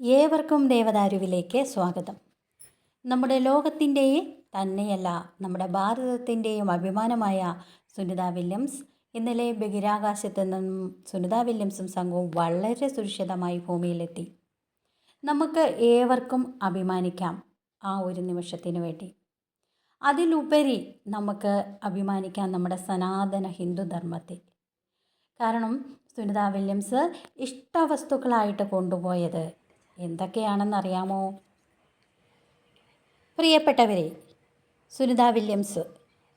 ഏവർക്കും ദേവദാരുവിലേക്ക് സ്വാഗതം. നമ്മുടെ ലോകത്തിന്റെയും തന്നെയല്ല നമ്മുടെ ഭാരതത്തിന്റെയും അഭിമാനമായ സുനിത വില്യംസ്. ഇന്നലെ ബഹിരാകാശത്ത് നിന്നും സുനിത വില്യംസും സംഘവും വളരെ സുരക്ഷിതമായി ഭൂമിയിലെത്തി. നമുക്ക് ഏവർക്കും അഭിമാനിക്കാം ആ ഒരു നിമിഷത്തിന് വേണ്ടി. അതിലുപരി നമുക്ക് അഭിമാനിക്കാം നമ്മുടെ സനാതന ഹിന്ദു ധർമ്മത്തിൽ കാരണം സുനിത വില്യംസ് ഇഷ്ടവസ്തുക്കളായിട്ട് കൊണ്ടുപോയത് എന്തൊക്കെയാണെന്നറിയാമോ? പ്രിയപ്പെട്ടവരെ സുനിത വില്യംസ്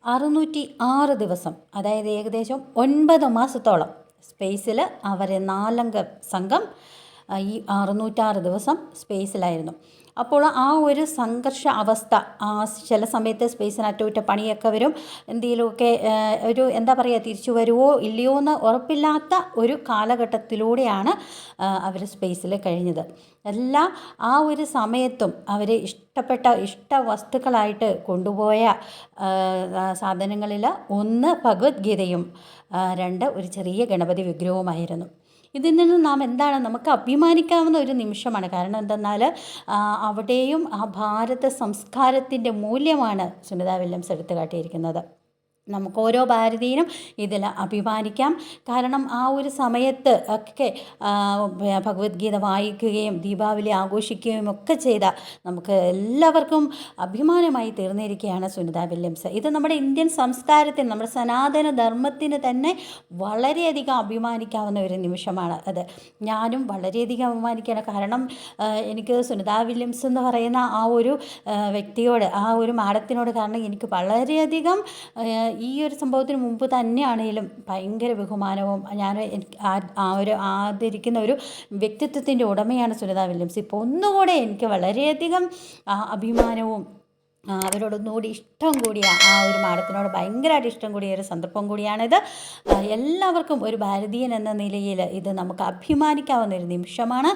അറുന്നൂറ്റി ആറ് ദിവസം അതായത് ഏകദേശം ഒൻപത് മാസത്തോളം സ്പേസിൽ അവരെ നാലംഗ സംഘം ഈ അറുന്നൂറ്റാറ് ദിവസം സ്പേസിലായിരുന്നു. അപ്പോൾ ആ ഒരു സംഘർഷ അവസ്ഥ ആ ചില സമയത്ത് സ്പേസിന് അറ്റകുറ്റ പണിയൊക്കെ വരും. എന്തെങ്കിലുമൊക്കെ ഒരു എന്താ പറയുക തിരിച്ചു വരുമോ ഇല്ലയോ എന്ന് ഉറപ്പില്ലാത്ത ഒരു കാലഘട്ടത്തിലൂടെയാണ് അവർ സ്പേസിൽ കഴിഞ്ഞത്. എല്ലാ ആ ഒരു സമയത്തും അവർ ഇഷ്ടപ്പെട്ട ഇഷ്ട വസ്തുക്കളായിട്ട് കൊണ്ടുപോയ സാധനങ്ങളിൽ ഒന്ന് ഭഗവത്ഗീതയും രണ്ട് ഒരു ചെറിയ ഗണപതി വിഗ്രഹവുമായിരുന്നു. ഇതിൽ നിന്ന് നാം എന്താണ് നമുക്ക് അഭിമാനിക്കാവുന്ന ഒരു നിമിഷമാണ്. കാരണം എന്തെന്നാൽ അവിടെയും ആ ഭാരത സംസ്കാരത്തിന്റെ മൂല്യമാണ് സുനിത വില്യംസ് എടുത്തു കാട്ടിയിരിക്കുന്നത് നമുക്ക് ഓരോ ഭാരതീയനും ഇതിൽ അഭിമാനിക്കാം. കാരണം ആ ഒരു സമയത്ത് ഒക്കെ ഭഗവത്ഗീത വായിക്കുകയും ദീപാവലി ആഘോഷിക്കുകയും ഒക്കെ ചെയ്ത നമുക്ക് എല്ലാവർക്കും അഭിമാനമായി തീർന്നിരിക്കുകയാണ് സുനിത വില്യംസ്. ഇത് നമ്മുടെ ഇന്ത്യൻ സംസ്കാരത്തിന് നമ്മുടെ സനാതന ധർമ്മത്തിന് തന്നെ വളരെയധികം അഭിമാനിക്കാവുന്ന ഒരു നിമിഷമാണ് അത്. ഞാനും വളരെയധികം അഭിമാനിക്കുകയാണ്. കാരണം എനിക്ക് സുനിത വില്യംസ് എന്ന് പറയുന്ന ആ ഒരു വ്യക്തിയോട് ആ ഒരു മാഡത്തിനോട് കാരണം എനിക്ക് വളരെയധികം ഈ ഒരു സംഭവത്തിന് മുമ്പ് തന്നെയാണെങ്കിലും ഭയങ്കര ബഹുമാനവും ഞാൻ ആ- ഒരു ആദരിക്കുന്ന ഒരു വ്യക്തിത്വത്തിന്റെ ഉടമയാണ് സുനിത വില്യംസ്. ഇപ്പോൾ ഒന്നുകൂടെ എനിക്ക് വളരെയധികം അഭിമാനവും അവരോട് അവരോടൊന്നുകൂടി ഇഷ്ടം കൂടിയ ആ ഒരു മാഡത്തിനോട് ഭയങ്കരമായിട്ട് ഇഷ്ടം കൂടിയ ഒരു സന്ദർഭം കൂടിയാണിത്. എല്ലാവർക്കും ഒരു ഭാരതീയൻ എന്ന നിലയിൽ ഇത് നമുക്ക് അഭിമാനിക്കാവുന്ന ഒരു നിമിഷമാണ്.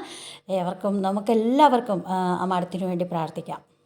ഏവർക്കും നമുക്കെല്ലാവർക്കും ആ മാഡത്തിനു വേണ്ടി പ്രാർത്ഥിക്കാം.